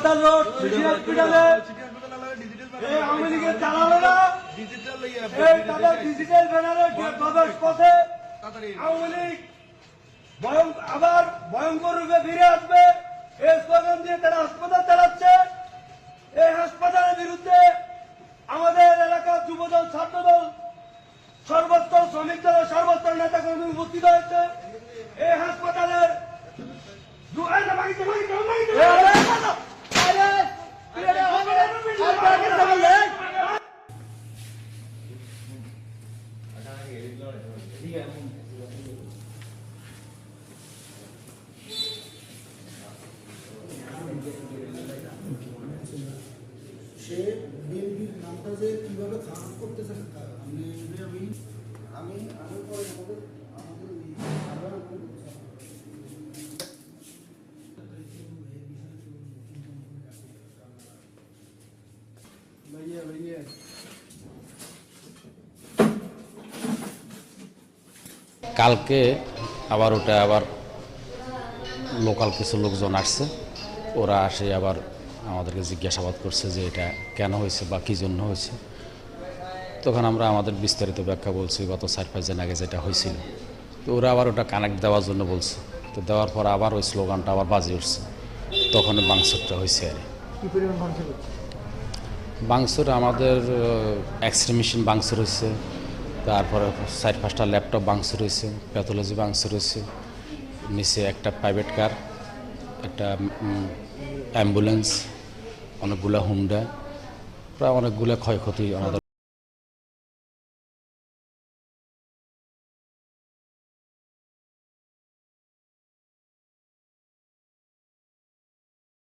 হাসপাতাল রোড হসপিটালে। এই ফিরে আসবে। এই তারা হাসপাতাল চালাচ্ছে। এই হাসপাতালের বিরুদ্ধে আমাদের এলাকার যুবদল, ছাত্রদল, সর্বস্তর শ্রমিক দলের সর্বস্তর নেতা কর্মী উপস্থিত হয়েছে। এই সে বিএনপির নামটা যে কীভাবে খারাপ করতেছে আমি আমি আমি আমি পরে আমাদের ভাইয়া ভাইয়া। কালকে আবার ওটা আবার লোকাল কিছু লোকজন আসছে। ওরা আসে আবার আমাদেরকে জিজ্ঞাসাবাদ করছে যে এটা কেন হয়েছে বা কী জন্য হয়েছে। তখন আমরা আমাদের বিস্তারিত ব্যাখ্যা বলছি গত চার পাঁচ দিন আগে যেটা হয়েছিল। তো ওরা আবার ওটা কানেক্ট দেওয়ার জন্য বলছে। তো দেওয়ার পর আবার ওই স্লোগানটা আবার বাজে উঠছে। তখন বাংসুরটা হয়েছে আর বাংসুর আমাদের এক্সরে মেশিন বাংসুর হয়েছে। তারপরে চার পাঁচটা ল্যাপটপ বাংশে রয়েছে, প্যাথোলজি বাংশে রয়েছে, নিচে একটা প্রাইভেট কার একটা অ্যাম্বুলেন্স অনেকগুলা হুন্ডা প্রায় অনেকগুলো ক্ষয়ক্ষতি আমাদের